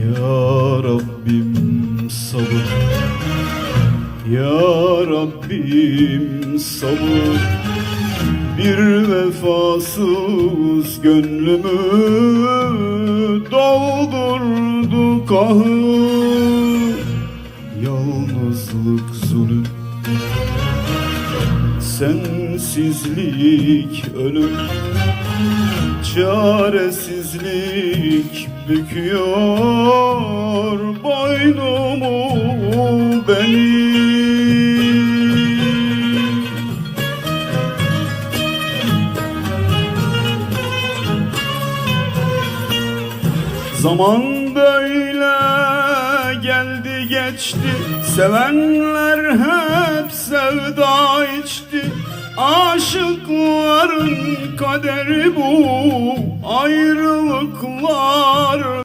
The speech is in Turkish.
Ya Rabbim sabır. Ya Rabbim sabır. Bir vefasız gönlümü doldurdu kahır Yalnızlık zulüm. Sensizlik ölüm Çaresizlik büküyor boynumu benim Zaman böyle geldi geçti Sevenler hep sevda içti. Aşıkların kaderi bu Ayrılıklar